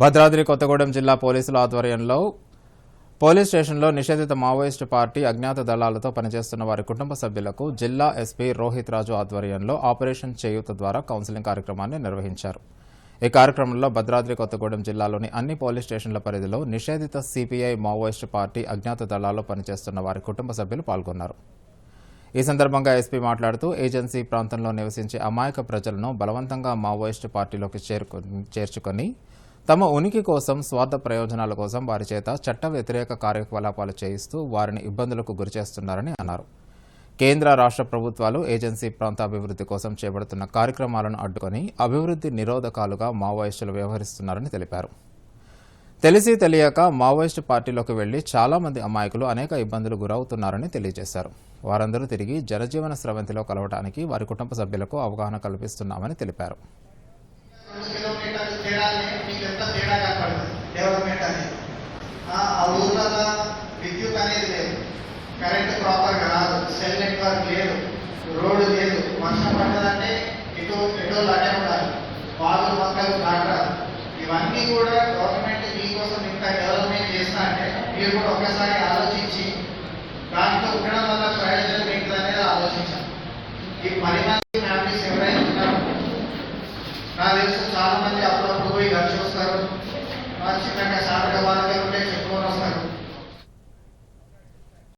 భద్రాద్రి కొత్తగూడెం జిల్లా పోలీసుల ఆధ్వర్యంలో పోలీస్ స్టేషన్లో నిషేధిత మావోయిస్టు పార్టీ అజ్ఞాత దళాలతో పనిచేస్తున్న వారి కుటుంబ సభ్యులకు జిల్లా ఎస్పీ రోహిత్ రాజు ఆధ్వర్యంలో ఆపరేషన్ చేయూత ద్వారా కౌన్సిలింగ్ కార్యక్రమాన్ని నిర్వహించారు. ఈ కార్యక్రమంలో భద్రాద్రి కొత్తగూడెం జిల్లాలోని అన్ని పోలీస్ స్టేషన్ల పరిధిలో నిషేధిత సిపిఐ మావోయిస్టు పార్టీ అజ్ఞాత దళాల్లో పనిచేస్తున్న వారి కుటుంబ సభ్యులు పాల్గొన్నారు. ఈ సందర్భంగా ఎస్పీ మాట్లాడుతూ ఏజెన్సీ ప్రాంతంలో నివసించే అమాయక ప్రజలను బలవంతంగా మావోయిస్టు పార్టీలోకి చేరుకు చేర్చుకొని తమ ఉనికి కోసం స్వార్థ ప్రయోజనాల కోసం వారి చేత చట్ట వ్యతిరేక కార్యకలాపాలు చేయిస్తూ వారిని ఇబ్బందులకు గురిచేస్తున్నారని అన్నారు. కేంద్ర రాష్ట్ర ప్రభుత్వాలు ఏజెన్సీ ప్రాంత అభివృద్ధి కోసం చేపడుతున్న కార్యక్రమాలను అడ్డుకొని అభివృద్ధి నిరోధకాలుగా మావోయిస్టులు వ్యవహరిస్తున్నారని తెలిపారు. తెలిసి తెలియక మావోయిస్టు పార్టీలోకి వెళ్ళి చాలా మంది అమాయకులు అనేక ఇబ్బందులు గురవుతున్నారని తెలియజేశారు. వారందరూ తిరిగి జనజీవన స్రవంతిలో కలవడానికి వారి కుటుంబ సభ్యులకు అవగాహన కల్పిస్తున్నామని తెలిపారు. మీకు ఎంత తేడా కనపడుతుంది డెవలప్మెంట్ అనేది ఆ ఊర్లలో విద్యుత్ అనేది లేదు. కరెంట్ ప్రాపర్గా రాదు. సెల్ నెట్వర్క్ లేదు. రోడ్డు లేదు. వర్షం పడ్డదంటే ఇటు ఎటో లాగే ఉండాలి. వాళ్ళు మొక్కలు దాటరాదు ఇవన్నీ కూడా గవర్నమెంట్ మీకోసం ఇంత డెవలప్మెంట్ చేస్తా అంటే మీరు కూడా ఒకసారి ఆలోచించి దాంట్లో ఉండడం వల్ల ప్రయోజనం ఏంటి అనేది ఆలోచించాలి. ఈ పది మంది ఫ్యామిలీస్ ఎవరైనా ఉన్నారో? నాకు తెలుసు చాలా మంది అప్పుడు పోయి కలిసి వస్తారు